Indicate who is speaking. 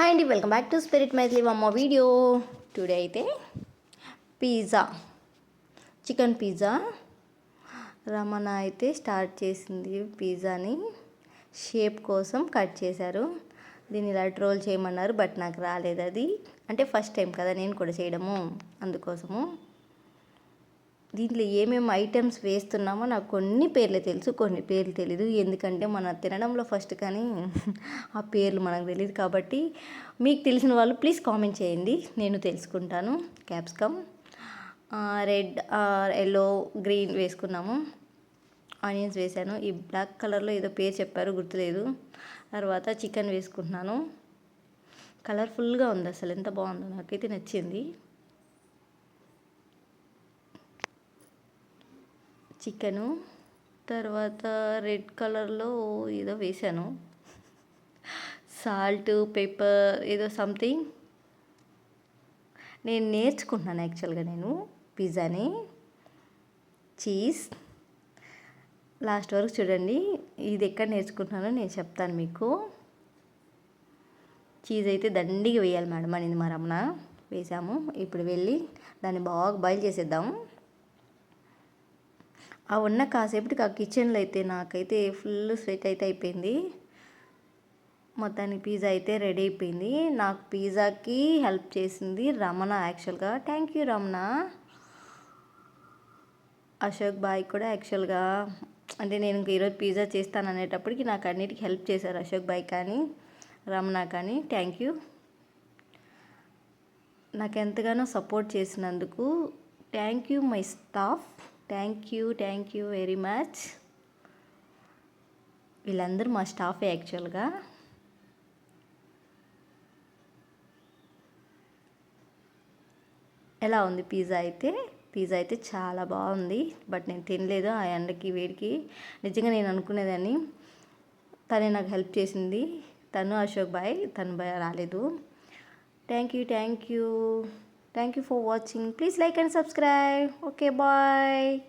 Speaker 1: Hi అండి welcome back to spirit Mythili అమ్మ video today అయితే పిజ్జా చికెన్ పిజ్జా రమణ అయితే స్టార్ట్ చేసింది పిజ్జాని షేప్ కోసం కట్ చేశారు. దీన్ని ఇలా ట్రోల్ చేయమన్నారు బట్ నాకు రాలేదు అది. అంటే ఫస్ట్ టైం కదా నేను కూడా చేయడము అందుకోసము. దీంట్లో ఏమేమి ఐటమ్స్ వేస్తున్నామో నాకు కొన్ని పేర్లు తెలుసు కొన్ని పేర్లు తెలీదు. ఎందుకంటే మన తినడంలో ఫస్ట్ కానీ ఆ పేర్లు మనకు తెలియదు కాబట్టి మీకు తెలిసిన వాళ్ళు ప్లీజ్ కామెంట్ చేయండి. నేను తెలుసుకుంటాను. క్యాప్సికమ్ రెడ్ ఎల్లో గ్రీన్ వేసుకున్నాము. ఆనియన్స్ వేసాను. ఈ బ్లాక్ కలర్లో ఏదో పేరు చెప్పారు గుర్తులేదు. తర్వాత చికెన్ వేసుకుంటున్నాను. కలర్ఫుల్గా ఉంది అసలు. ఎంత బాగుందో నాకైతే నచ్చింది. చికెను తర్వాత రెడ్ కలర్లో ఏదో వేసాను సాల్ట్ పెప్పర్ ఏదో సంథింగ్. నేను నేర్చుకుంటున్నాను యాక్చువల్గా నేను పిజ్జాని. చీజ్. లాస్ట్ వరకు చూడండి ఇది ఎక్కడ నేర్చుకుంటున్నానో నేను చెప్తాను మీకు. చీజ్ అయితే దండిగా వేయాలి మేడం అనేది మా రమణ. వేసాము ఇప్పుడు వెళ్ళి దాన్ని బాగా బాయిల్ చేసేద్దాము ఆ ఉన్న కాసేపటికి ఆ కిచెన్లో అయితే నాకైతే ఫుల్ స్వెట్ అయితే అయిపోయింది. మొత్తానికి పిజ్జా అయితే రెడీ అయిపోయింది. నాకు పిజ్జాకి హెల్ప్ చేసింది రమణ యాక్చువల్గా thank you Ramana. Ashok bye కూడా యాక్చువల్గా అంటే నేను ఇంక ఈరోజు పిజ్జా చేస్తాను అనేటప్పటికి నాకు అన్నిటికీ హెల్ప్ చేశారు అశోక్ బాయ్ కానీ రమణ కానీ. థ్యాంక్ యూ నాకు ఎంతగానో సపోర్ట్ చేసినందుకు. Thank you my staff thank you thank you very much వీళ్ళందరూ మా స్టాఫే యాక్చువల్గా ఎలా ఉంది పిజ్జా అయితే? పిజ్జా అయితే చాలా బాగుంది బట్ నేను తినలేదు ఆ ఎండకి వేడికి. నిజంగా నేను అనుకునేదాన్ని తనే నాకు హెల్ప్ చేసింది. తను అశోక్ బాయ్ తను బాయ్ రాలేదు. Thank you thank you Thank you for watching. Please like and subscribe. Okay, bye.